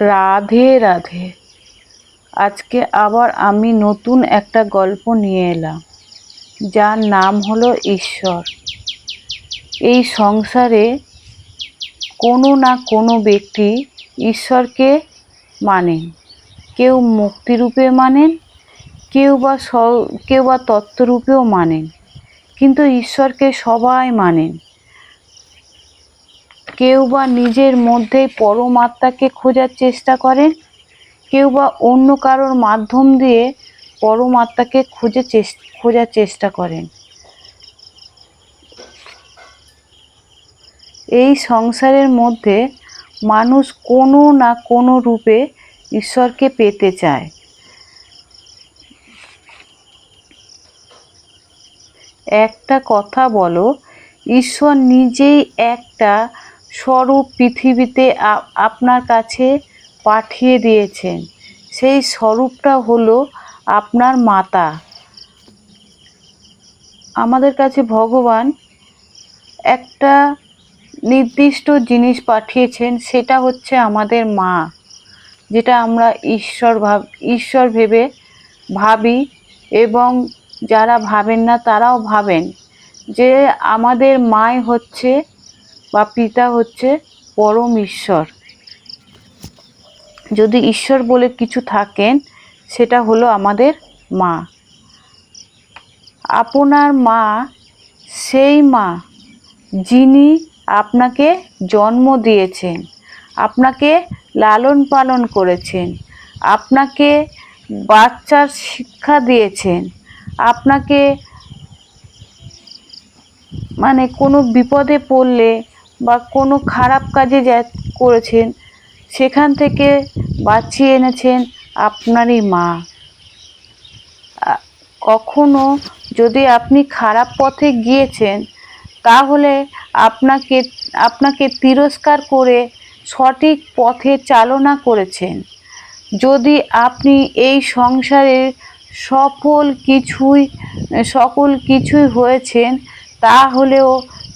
রাধে রাধে। আজকে আবার আমি নতুন একটা গল্প নিয়ে এলাম, যার নাম হলো ঈশ্বর। এই সংসারে কোনো না কোনো ব্যক্তি ঈশ্বরকে মানেন। কেউ মুক্তিরূপে মানেন, কেউ বা কেউ বা তত্ত্বরূপেও মানেন। কিন্তু ঈশ্বরকে সবাই মানেন। কেউ বা নিজের মধ্যে পরমাত্মাকে খোঁজার চেষ্টা করেন, কেউ বা অন্য কারোর মাধ্যম দিয়ে পরমাত্মাকে খুঁজে খোঁজার চেষ্টা করেন। এই সংসারের মধ্যে মানুষ কোনো না কোনো রূপে ঈশ্বরকে পেতে চায়। একটা কথা বলো, ঈশ্বর নিজেই একটা স্বরূপ পৃথিবীতে আপনার কাছে পাঠিয়ে দিয়েছেন। সেই স্বরূপটা হলো আপনার মাতা। আমাদের কাছে ভগবান একটা নির্দিষ্ট জিনিস পাঠিয়েছেন, সেটা হচ্ছে আমাদের মা, যেটা আমরা ঈশ্বর ভাব ঈশ্বর ভেবে ভাবি এবং যারা ভাবেন না তারাও ভাবেন যে আমাদের মাই হচ্ছে বা পিতা হচ্ছে পরম ঈশ্বর। যদি ঈশ্বর বলে কিছু থাকেন, সেটা হলো আমাদের মা। আপনার মা, সেই মা যিনি আপনাকে জন্ম দিয়েছেন, আপনাকে লালন পালন করেছেন, আপনাকে বাচ্চার শিক্ষা দিয়েছেন, আপনাকে মানে কোনো বিপদে পড়লে বা কোনো খারাপ কাজে যা করেছেন, সেখান থেকে বাঁচিয়ে এনেছেন আপনারই মা। কখনো যদি আপনি খারাপ পথে গিয়েছেন, তাহলে আপনাকে আপনাকে তিরস্কার করে সঠিক পথে চালনা করেছেন। যদি আপনি এই সংসারের সফল কিছুই, সকল কিছুই হয়েছেন, তাহলেও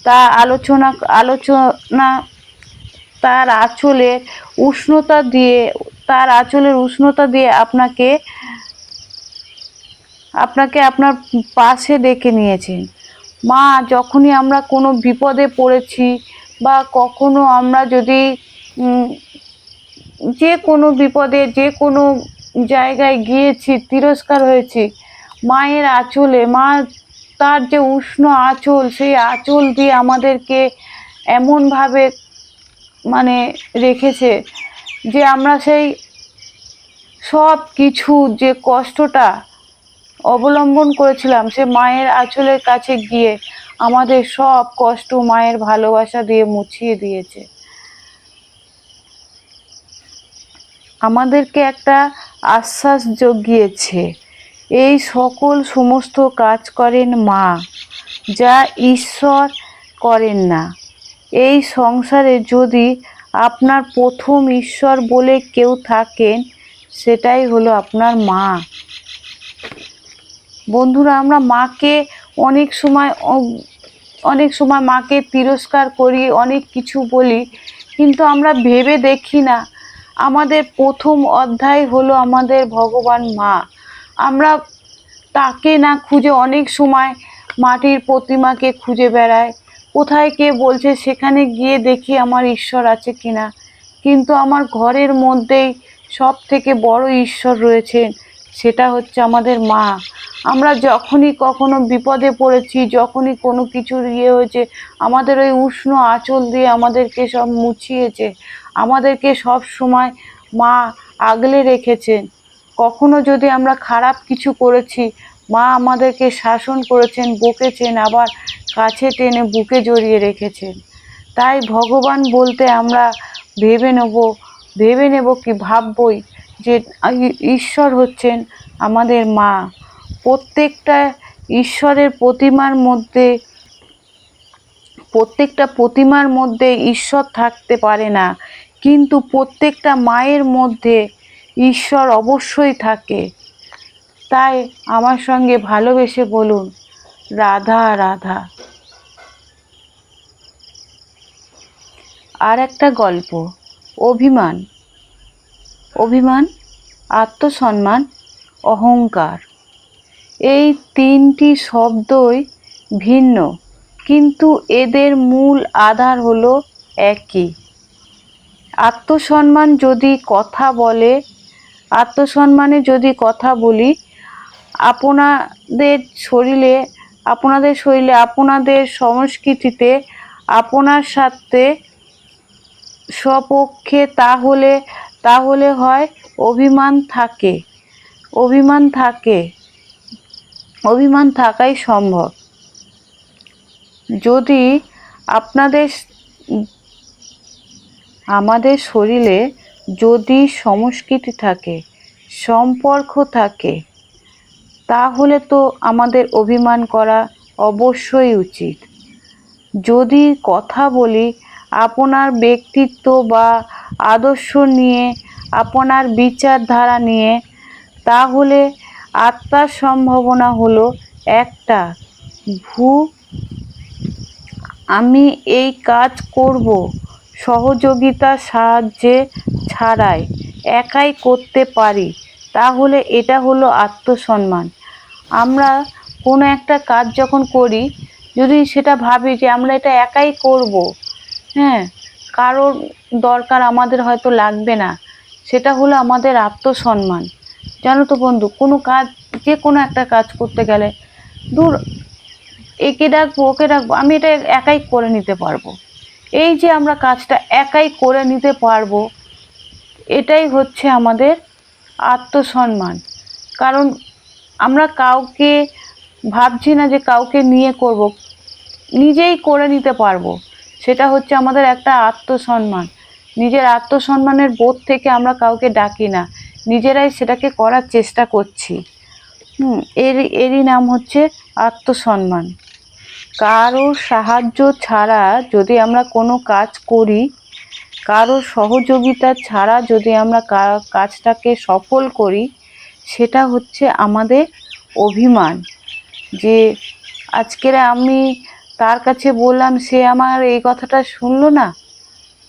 তা আলোচনা আলোচনা তার আঁচলে উষ্ণতা দিয়ে, তার আঁচলের উষ্ণতা দিয়ে আপনাকে আপনাকে আপনার পাশে ডেকে নিয়েছেন মা, যখনই আমরা কোনো বিপদে পড়েছি বা কখনো আমরা যদি যে কোনো বিপদে, যে কোনো জায়গায় গিয়েছি, তিরস্কার হয়েছি, মায়ের আঁচলে, মা তার যে উষ্ণ আঁচল, সেই আঁচল দিয়ে আমাদেরকে এমনভাবে মানে রেখেছে যে আমরা সেই সব কিছু যে কষ্টটা অবলম্বন করেছিলাম, সে মায়ের আঁচলের কাছে গিয়ে আমাদের সব কষ্ট মায়ের ভালোবাসা দিয়ে মুছিয়ে দিয়েছে। আমাদেরকে একটা আশ্বাস জগিয়েছে এই সকল সমস্ত কাজ করেন মা, যা ঈশ্বর করেন না। এই সংসারে যদি আপনার প্রথম ঈশ্বর বলে কেউ থাকেন, সেটাই হলো আপনার মা। বন্ধুরা, আমরা মাকে অনেক সময় অনেক সময় মাকে তিরস্কার করি, অনেক কিছু বলি, কিন্তু আমরা ভেবে দেখি না। আমাদের প্রথম অধ্যায় হলো আমাদের ভগবান মা। আমরা তাকে না খুঁজে অনেক সময় মাটির প্রতিমাকে খুঁজে বেড়াই। কোথায় কে বলছে সেখানে গিয়ে দেখি আমার ঈশ্বর আছে কিনা। কিন্তু আমার ঘরের মধ্যেই সব থেকে বড় ঈশ্বর রয়েছেন, সেটা হচ্ছে আমাদের মা। আমরা যখনই কখনো বিপদে পড়েছি, যখনই কোনো কিছুর ইয়ে হয়েছে, আমাদের ওই উষ্ণ আঁচল দিয়ে আমাদেরকে সব মুছিয়েছে, আমাদেরকে সব সময় মা আগলে রেখেছেন। কখনো যদি আমরা খারাপ কিছু করেছি, মা আমাদেরকে শাসন করেছেন, বকেছেন, আবার কাছে টেনে বুকে জড়িয়ে রেখেছেন। তাই ভগবান বলতে আমরা ভেবে নেব ভেবে নেব কি ভাববই যে ঈশ্বর হচ্ছেন আমাদের মা। প্রত্যেকটা ঈশ্বরের প্রতিমার মধ্যে, প্রত্যেকটা প্রতিমার মধ্যে ঈশ্বর থাকতে পারে না। কিন্তু প্রত্যেকটা মায়ের মধ্যে ঈশ্বর অবশ্যই থাকে। তাই আমার সঙ্গে ভালোবেসে বলুন, রাধা রাধা। আর একটা গল্প, অভিমান। অভিমান, আত্মসম্মান, অহংকার। এই তিনটি শব্দই ভিন্ন, কিন্তু এদের মূল আধার হলো একই। আত্মসম্মান যদি কথা বলে আত্মসম্মানে যদি কথা বলি, আপনাদের শরীরে আপনাদের শরীরে, আপনাদের সংস্কৃতিতে, আপনার সাথে স্বপক্ষে তাহলে তাহলে হয় অভিমান থাকে অভিমান থাকে, অভিমান থাকাই সম্ভব। যদি আপনাদের, আমাদের শরীরে যদি সংস্কৃতি থাকে, সম্পর্ক থাকে, তাহলে তো আমাদের অভিমান করা অবশ্যই উচিত। যদি কথা বলি, আপনার ব্যক্তিত্ব বা আদর্শ নিয়ে, আপনার বিচারধারা নিয়ে, তাহলে আত্মার সম্ভাবনা হলো একটা, ভূ, আমি এই কাজ করব সহযোগিতার সাহায্যে ছাড়াই একাই করতে পারি, তাহলে এটা হলো আত্মসম্মান। আমরা কোনো একটা কাজ যখন করি, যদি সেটা ভাবি যে আমরা এটা একাই করব হ্যাঁ কারোর দরকার আমাদের হয়তো লাগবে না, সেটা হলো আমাদের আত্মসম্মান। জানো তো বন্ধু, কোনো কাজ, যে কোনো একটা কাজ করতে গেলে দূর একে ডাকবো, ওকে ডাকবো, আমি এটা একাই করে নিতে পারব। এই যে আমরা কাজটা একাই করে নিতে পারব, এটাই হচ্ছে আমাদের আত্মসম্মান। কারণ আমরা কাউকে ভাবছি না যে কাউকে নিয়ে করব, নিজেই করে নিতে পারব। সেটা হচ্ছে আমাদের একটা আত্মসম্মান। নিজের আত্মসম্মানের বোধ থেকে আমরা কাউকে ডাকি না, নিজেরাই সেটাকে করার চেষ্টা করছি। হুম, এর, এরই নাম হচ্ছে আত্মসম্মান। কারও সাহায্য ছাড়া যদি আমরা কোনো কাজ করি, কারও সহযোগিতা ছাড়া যদি আমরা কাজটাকে সফল করি, সেটা হচ্ছে আমাদের অভিমান। যে আজকের আমি তার কাছে বললাম, সে আমার এই কথাটা শুনলো না,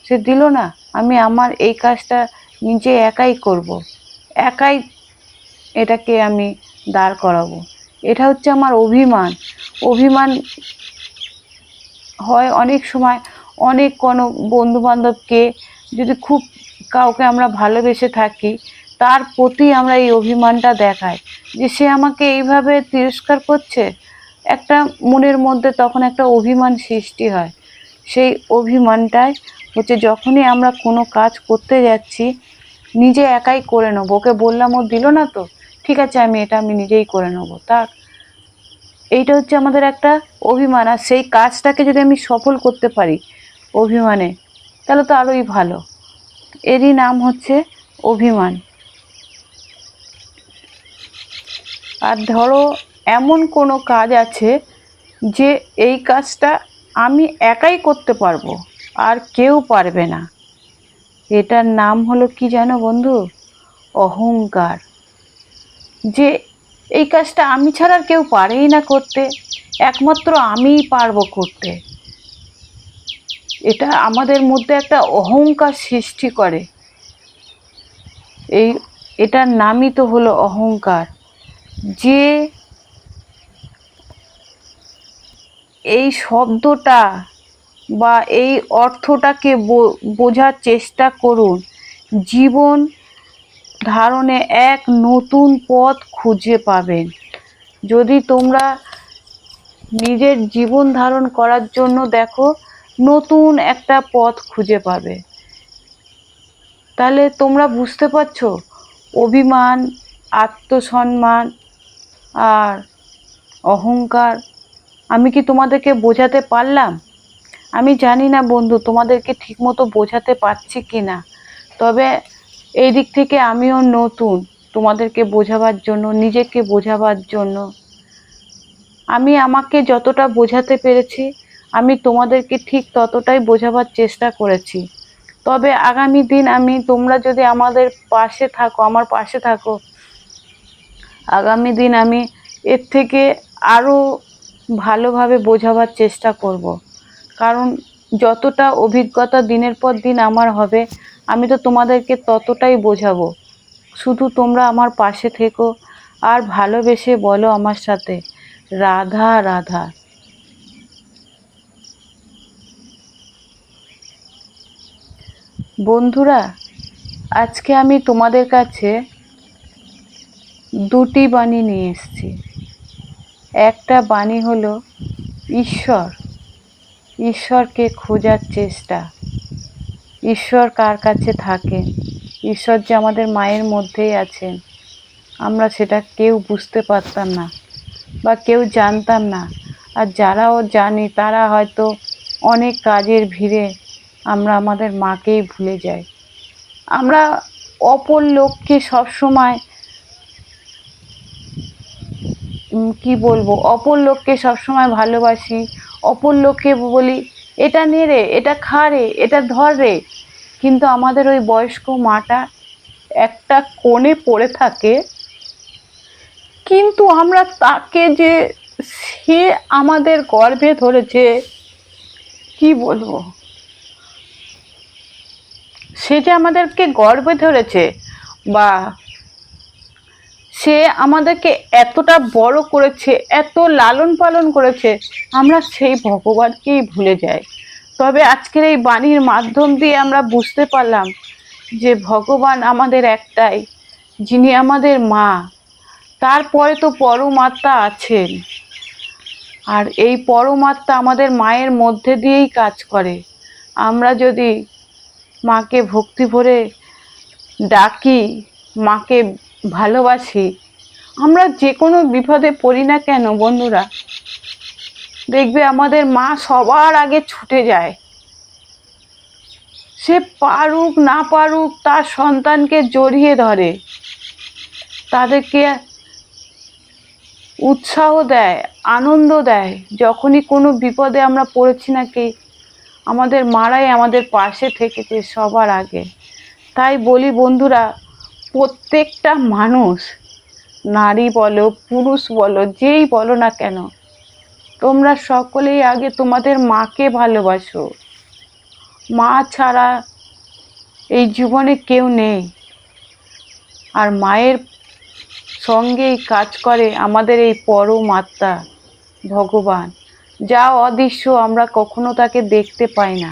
সে দিল না, আমি আমার এই কাজটা নিজে একাই করব। একাই এটাকে আমি দাঁড় করাবো। এটা হচ্ছে আমার অভিমান। অভিমান হয় অনেক সময়। অনেক কোনো বন্ধু বান্ধবকে যদি খুব কাউকে আমরা ভালোবেসে থাকি, তার প্রতি আমরা এই অভিমানটা দেখাই। যে সে আমাকে এইভাবে তিরস্কার করছে, একটা মনের মধ্যে তখন একটা অভিমান সৃষ্টি হয়। সেই অভিমানটাই হচ্ছে যখনই আমরা কোনো কাজ করতে যাচ্ছি, নিজে একাই করে নেব। ওকে বললাম, ও দিল না তো। ঠিক আছে, আমি এটা, আমি নিজেই করে নেব। তার এইটা হচ্ছে আমাদের একটা অভিমান, আর সেই কাজটাকে যদি আমি সফল করতে পারি অভিমানে, তাহলে তো আরোই ভালো। এরই নাম হচ্ছে অভিমান। আর ধরো, এমন কোনো কাজ আছে যে এই কাজটা আমি একাই করতে পারব, আর কেউ পারবে না। এটার নাম হলো কি জানো বন্ধু? অহংকার। যে এই কাজটা আমি ছাড়া আর কেউ পারেই না করতে। একমাত্র আমিই পারব করতে। এটা আমাদের মধ্যে একটা অহংকার সৃষ্টি করে। এই, এটার নামই তো হলো অহংকার। যে এই শব্দটা বা এই অর্থটাকে বোঝার চেষ্টা করুন। জীবন ধারণে এক নতুন পথ খুঁজে পাবেন যদি তোমরা নিজের জীবন ধারণ করার জন্য দেখো, নতুন একটা পথ খুঁজে পাবে। তাহলে তোমরা বুঝতে পারছ, অভিমান, আত্মসম্মান আর অহংকার। আমি কি তোমাদেরকে বোঝাতে পারলাম? আমি জানি না বন্ধু, তোমাদেরকে ঠিকমতো বোঝাতে পারছি কি না তবে এই দিক থেকে আমিও নতুন তোমাদেরকে বোঝাবার জন্য, নিজেকে বোঝাবার জন্য। আমি আমাকে যতটা বোঝাতে পেরেছি, আমি তোমাদেরকে ঠিক ততটাই বোঝাবার চেষ্টা করেছি। তবে আগামী দিন আমি, তোমরা যদি আমাদের পাশে থাকো, আমার পাশে থাকো, আগামী দিন আমি এর থেকে আরও ভালোভাবে বোঝাবার চেষ্টা করব। কারণ যতটা অভিজ্ঞতা দিনের পর দিন আমার হবে আমি তো তোমাদেরকে ততটাই বোঝাবো। শুধু তোমরা আমার পাশে থেকো আর ভালোবেসে বলো আমার সাথে। রাধা রাধা। বন্ধুরা, আজকে আমি তোমাদের কাছে দুটি বাণী নিয়ে এসেছি। একটা বাণী হলো, ঈশ্বর। ঈশ্বরকে খোঁজার চেষ্টা। ঈশ্বর কার কাছে থাকে? ঈশ্বর যে আমাদের মায়ের মধ্যেই আছেন আমরা সেটা কেউ বুঝতে পারতাম না বা কেউ জানতাম না। আর যারাও জানি, তারা হয়তো অনেক কাজের ভিড়ে আমরা আমাদের মাকেই ভুলে যাই। আমরা অপর লোককে সবসময় কি বলব? অপর লোককে সবসময় ভালোবাসি। অপর লোককে বলি এটা নে রে, এটা খা রে, এটা ধর রে। কিন্তু আমাদের ওই বয়স্ক মাটা একটা কোণে পড়ে থাকে। কিন্তু আমরা তাকে যে সে আমাদের গর্ভে ধরেছে, কি বলব? সে যে আমাদেরকে গর্ভে ধরেছে, বা সে আমাদেরকে এতটা বড় করেছে, এত লালন পালন করেছে, আমরা সেই ভগবানকেই ভুলে যাই। তবে আজকের এই বাণীর মাধ্যম দিয়ে আমরা বুঝতে পারলাম যে ভগবান আমাদের একটাই, যিনি আমাদের মা। তারপরে তো পরমাত্মা আছেন। আর এই পরমাত্মা আমাদের মায়ের মধ্যে দিয়েই কাজ করে। আমরা যদি মাকে ভক্তি ভরে ডাকি, মাকে ভালোবাসি। আমরা যে কোনো বিপদে পড়ি না কেন, বন্ধুরা? দেখবে আমাদের মা সবার আগে ছুটে যায়। সে পারুক, না পারুক, তার সন্তানকে জড়িয়ে ধরে। তাদেরকে উৎসাহ দেয়, আনন্দ দেয়। যখনই কোনো বিপদে আমরা পড়েছি নাকি, আমাদের মারাই আমাদের পাশে থেকেছে সবার আগে। তাই বলি, বন্ধুরা প্রত্যেকটা মানুষ, নারী বলো, পুরুষ বলো, যেই বলো না কেন, তোমরা সকলেই আগে তোমাদের মাকে ভালোবাসো। মা ছাড়া এই জীবনে কেউ নেই। আর মায়ের সঙ্গেই কাজ করে আমাদের এই পরমাত্মা, ভগবান। যা অদৃশ্য আমরা কখনো তাকে দেখতে পাই না।